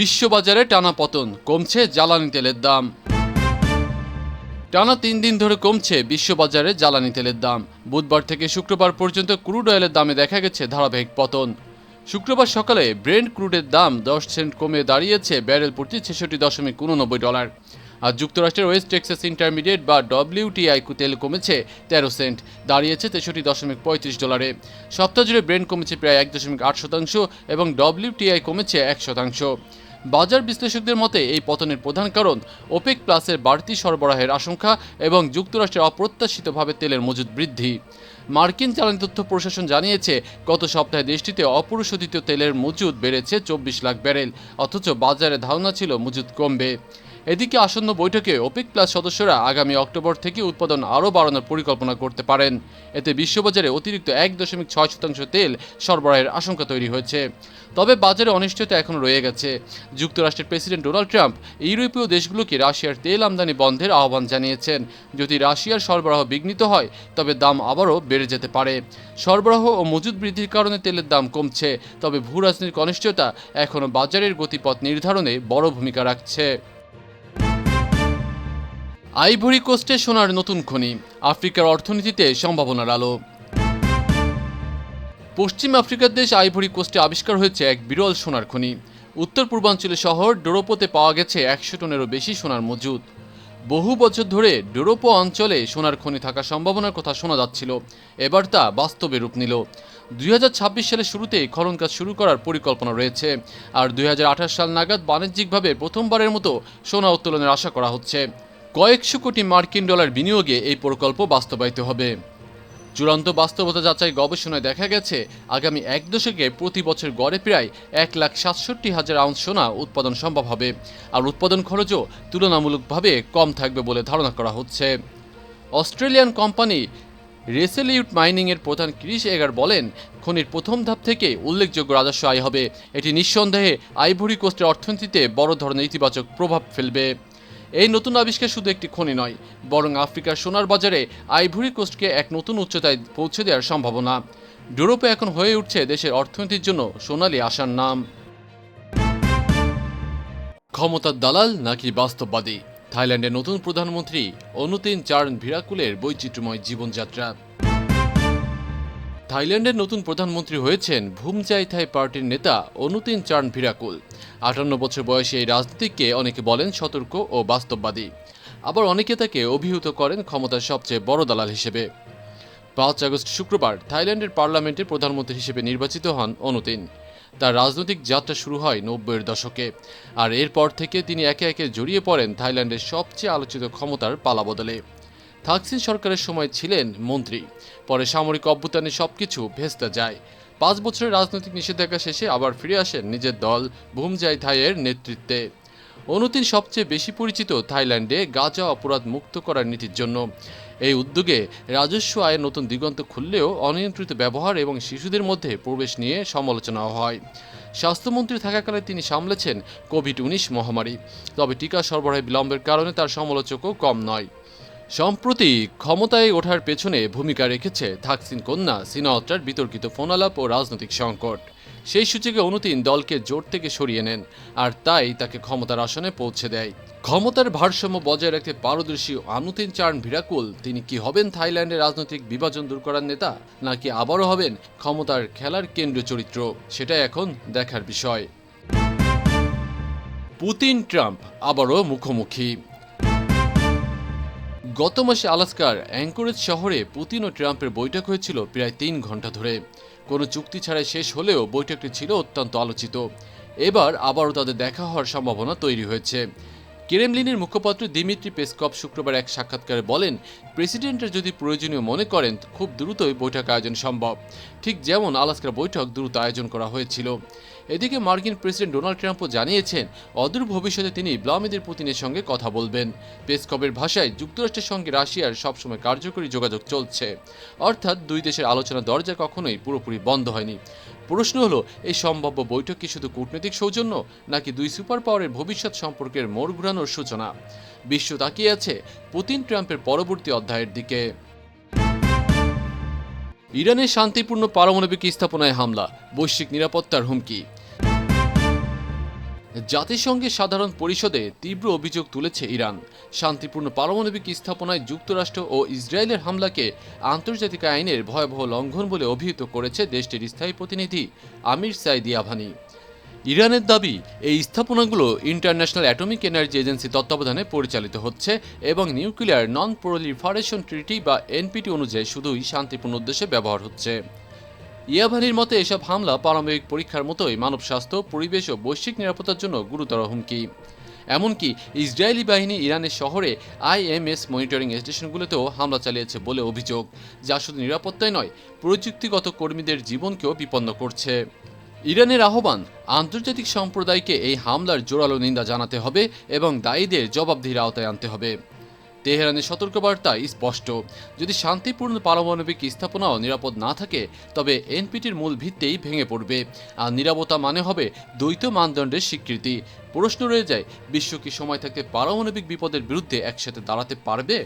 বিশ্ববাজারে টানা পতন, কমছে জ্বালানি তেলের দাম। টানা তিন দিন ধরে কমছে বিশ্ববাজারে জ্বালানি তেলের দাম। বুধবার থেকে শুক্রবার পর্যন্ত ক্রুড অয়েলের দামে দেখা গেছে ধারাবাহিক পতন। শুক্রবার সকালে ব্রেন্ড ক্রুডের দাম দশ সেন্ট কমে দাঁড়িয়েছে ব্যারেল প্রতি ছেষট্টি দশমিক উননব্বই ডলার। আর যুক্তরাষ্ট্রের ওয়েস্ট টেক্সাস ইন্টারমিডিয়েট বা ডব্লিউটিআই তেল কমেছে তেরো সেন্ট, দাঁড়িয়েছে তেষট্টি দশমিক পঁয়ত্রিশ ডলারে। সপ্তাহ জুড়ে ব্রেন্ড কমেছে প্রায় এক দশমিক আট শতাংশ এবং ডব্লিউটিআই কমেছে এক শতাংশ। বাজার বিশ্লেষকদের মতে, এই পতনের প্রধান কারণ ওপেক প্লাসের বাড়তি সরবরাহের আশঙ্কা এবং যুক্তরাষ্ট্রের অপ্রত্যাশিতভাবে তেলের মজুদ বৃদ্ধি। মার্কিন জ্বালানি তথ্য প্রশাসন জানিয়েছে, গত সপ্তাহে দেশটিতে অপরিশোধিত তেলের মজুদ বেড়েছে চব্বিশ লাখ ব্যারেল, অথচ বাজারে ধারণা ছিল মজুদ কমবে। এদিকে আসন্ন বৈঠকে ওপেক প্লাস সদস্যরা আগামী অক্টোবর থেকে উৎপাদন আরও বাড়ানোর পরিকল্পনা করতে পারেন। এতে বিশ্ববাজারে অতিরিক্ত এক দশমিক ছয় শতাংশ তেল সরবরাহের আশঙ্কা তৈরি হয়েছে। তবে বাজারে অনিশ্চয়তা এখনও রয়ে গেছে। যুক্তরাষ্ট্রের প্রেসিডেন্ট ডোনাল্ড ট্রাম্প ইউরোপীয় দেশগুলোকে রাশিয়ার তেল আমদানি বন্ধের আহ্বান জানিয়েছেন। যদি রাশিয়ার সরবরাহ বিঘ্নিত হয়, তবে দাম আবারও বেড়ে যেতে পারে। সরবরাহ ও মজুদ বৃদ্ধির কারণে তেলের দাম কমছে, তবে ভূ রাজনৈতিক অনিশ্চয়তা এখনও বাজারের গতিপথ নির্ধারণে বড় ভূমিকা রাখছে। আইভরি কোস্টে সোনার নতুন খনি, আফ্রিকার অর্থনীতিতে সম্ভাবনার আলো। পশ্চিম আফ্রিকার দেশ আইভরি কোস্টে আবিষ্কার হয়েছে এক বিরল সোনার খনি। উত্তর পূর্বাঞ্চলের শহর ডোরোপোতে পাওয়া গেছে একশো টনেরও বেশি সোনার মজুদ। বহু বছর ধরে ডোরোপো অঞ্চলে সোনার খনি থাকার সম্ভাবনার কথা শোনা যাচ্ছিল। এবার তা বাস্তবে রূপ নিল। দুই হাজার ছাব্বিশ সালের শুরুতেই খনন কাজ শুরু করার পরিকল্পনা রয়েছে। আর দুই হাজার আঠাশ সাল নাগাদ বাণিজ্যিকভাবে প্রথমবারের মতো সোনা উত্তোলনের আশা করা হচ্ছে। কয়েকশো কোটি মার্কিন ডলার বিনিয়োগে এই প্রকল্প বাস্তবায়িত হবে। চূড়ান্ত বাস্তবতা যাচাই গবেষণায় দেখা গেছে, আগামী এক দশকে প্রতি বছর গড়ে প্রায় এক লাখ সাতষট্টি হাজার আউন্স সোনা উৎপাদন সম্ভব হবে, আর উৎপাদন খরচও তুলনামূলকভাবে কম থাকবে বলে ধারণা করা হচ্ছে। অস্ট্রেলিয়ান কোম্পানি রেসেলিউট মাইনিংয়ের প্রধান ক্রিস এগার বলেন, খনির প্রথম ধাপ থেকে উল্লেখযোগ্য রাজস্ব আয় হবে। এটি নিঃসন্দেহে আইভরি কোস্টের অর্থনীতিতে বড় ধরনের ইতিবাচক প্রভাব ফেলবে। এই নতুন আবিষ্কার শুধু একটি খনি নয়, বরং আফ্রিকার সোনার বাজারে আইভরি কোস্টকে এক নতুন উচ্চতায় পৌঁছে দেওয়ার সম্ভাবনা। ইউরোপে এখন হয়ে উঠছে দেশের অর্থনীতির জন্য সোনালি আশার নাম। ক্ষমতার দালাল নাকি বাস্তববাদী? থাইল্যান্ডের নতুন প্রধানমন্ত্রী অনুতিন চার্ন ভিরাকুলের বৈচিত্র্যময় জীবনযাত্রা। থাইল্যান্ডের নতুন প্রধানমন্ত্রী হয়েছেন ভুমচাই থাই পার্টির নেতা অনুতিন চার্ন ভিরাকুল। আটান্ন বছর বয়সী এই রাজনীতিককে অনেকে বলেন সতর্ক ও বাস্তববাদী। আবার অনেকে তাকে অভিহিত করেন ক্ষমতার সবচেয়ে বড় দালাল হিসেবে। পাঁচ আগস্ট শুক্রবার থাইল্যান্ডের পার্লামেন্টের প্রধানমন্ত্রী হিসেবে নির্বাচিত হন অনুতিন। তার রাজনৈতিক যাত্রা শুরু হয় নব্বইয়ের দশকে। আর এরপর থেকে তিনি একে একে জড়িয়ে পড়েন থাইল্যান্ডের সবচেয়ে আলোচিত ক্ষমতার পালাবদলে থাকসিন সরকারের সময় ছিলেন মন্ত্রী। পরে সামরিক অভ্যুত্থানে সবকিছু ভেস্তে যায়। পাঁচ বছরের রাজনৈতিক নিষেধাজ্ঞা শেষে আবার ফিরে আসেন নিজের দল ভুমজাই থাইয়ের নেতৃত্বে। অনুতিন সবচেয়ে বেশি পরিচিত থাইল্যান্ডে গাঁজা অপরাধ মুক্ত করার নীতির জন্য। এই উদ্যোগে রাজস্ব আয়ের নতুন দিগন্ত খুললেও অনিয়ন্ত্রিত ব্যবহার এবং শিশুদের মধ্যে প্রবেশ নিয়ে সমালোচনা হয়। স্বাস্থ্যমন্ত্রী থাকাকালে তিনি সামলেছেন কোভিড উনিশ মহামারী। তবে টিকা সরবরাহে বিলম্বের কারণে তার সমালোচকও কম নয়। সম্প্রতি ক্ষমতায় ওঠার পেছনে ভূমিকা রেখেছে থাকসিন কন্যা সিনাওয়াত্রার বিতর্কিত ফোনালাপ ও রাজনৈতিক সংকট। সেই সূচকে অনুতিন দলকে জোট থেকে সরিয়ে নেন, আর তাই তাকে ক্ষমতার আসনে পৌঁছে দেয়। ক্ষমতার ভারসাম্য বজায় রাখতে পারদর্শী আনুতিন চার্ন ভিরাকুল। তিনি কি হবেন থাইল্যান্ডের রাজনৈতিক বিভাজন দূর করার নেতা, নাকি আবারও হবেন ক্ষমতার খেলার কেন্দ্রীয় চরিত্র? সেটা এখন দেখার বিষয়। পুতিন, ট্রাম্প আবারও মুখোমুখি। গত মাসে আলাস্কার, অ্যাঙ্করেজ শহরে পুতিন ও ট্রাম্পের বৈঠক হয়েছিল প্রায় তিন ঘণ্টা ধরে। কোনো চুক্তি ছাড়াই শেষ হলেও বৈঠকটি ছিল অত্যন্ত আলোচিত। এবার আবারও তাদের দেখা হওয়ার সম্ভাবনা তৈরি হয়েছে। কেরেমলিনের মুখপাত্র দিমিত্রি পেসকপ শুক্রবার এক সাক্ষাৎকারে বলেন, প্রেসিডেন্টের যদি প্রয়োজনীয় মনে করেন, খুব দ্রুতই বৈঠক আয়োজন সম্ভব। ঠিক যেমন আলাস্কার বৈঠক দ্রুত আয়োজন করা হয়েছিল। এদিকে মার্কিন প্রেসিডেন্ট ডোনাল্ড ট্রাম্পও জানিয়েছেন, অদূর ভবিষ্যতে তিনি ভ্লাদিমির পুতিনের সঙ্গে কথা বলবেন। পেসকপের ভাষায়, যুক্তরাষ্ট্রের সঙ্গে রাশিয়ার সবসময় কার্যকরী যোগাযোগ চলছে। অর্থাৎ দুই দেশের আলোচনা দরজা কখনোই পুরোপুরি বন্ধ হয়নি। প্রশ্ন হলো, এই সম্ভাব্য বৈঠক কি শুধু কূটনৈতিক সৌজন্য, নাকি দুই সুপার পাওয়ারের ভবিষ্যৎ সম্পর্কের মোড় ঘুরানোর সূচনা? বিশ্ব তাকিয়ে আছে পুতিন ট্রাম্পের পরবর্তী অধ্যায়ের দিকে। ইরানের শান্তিপূর্ণ পারমাণবিক স্থাপনায় হামলা, বৈশ্বিক নিরাপত্তার হুমকি। জাতিসংঘের সাধারণ পরিষদে তীব্র অভিযোগ তুলেছে ইরান। শান্তিপূর্ণ পারমাণবিক স্থাপনায় যুক্তরাষ্ট্র ও ইসরায়েলের হামলাকে আন্তর্জাতিক আইনের ভয়াবহ লঙ্ঘন বলে অভিহিত করেছে দেশটির স্থায়ী প্রতিনিধি আমির সাইদি আভানি। ইরানের দাবি, এই স্থাপনাগুলো ইন্টারন্যাশনাল অ্যাটমিক এনার্জি এজেন্সি তত্ত্বাবধানে পরিচালিত হচ্ছে এবং নিউক্লিয়ার নন প্রলিফারেশন ট্রিটি বা এনপিটি অনুযায়ী শুধুই শান্তিপূর্ণ উদ্দেশ্যে ব্যবহার হচ্ছে। ইয়াভানির মতে, এসব হামলা পারমাণবিক পরীক্ষার মতোই মানব স্বাস্থ্য, পরিবেশ ও বৈশ্বিক নিরাপত্তার জন্য গুরুতর হুমকি। এমনকি ইসরায়েলি বাহিনী ইরানের শহরে আইএমএস মনিটরিং স্টেশনগুলোতেও হামলা চালিয়েছে বলে অভিযোগ, যা শুধু নিরাপত্তাই নয়, প্রযুক্তিগত কর্মীদের জীবনকেও বিপন্ন করছে। ইরানের আহ্বান, আন্তর্জাতিক সম্প্রদায়কে এই হামলার জোরালো নিন্দা জানাতে হবে এবং দায়ীদের জবাবদিহির আওতায় আনতে হবে। তেহরানের সতর্কবার্তা স্পষ্ট। যদি শান্তিপূর্ণ পারমাণবিক স্থাপনাও নিরাপদ না থাকে, তবে এনপিটির মূল ভিত্তেই ভেঙে পড়বে। আর নিরাপত্তা মানে হবে দ্বৈত মানদণ্ডের স্বীকৃতি। প্রশ্ন রয়ে যায়, বিশ্ব কি সময় থাকতে পারমাণবিক বিপদের বিরুদ্ধে একসাথে দাঁড়াতে পারবে?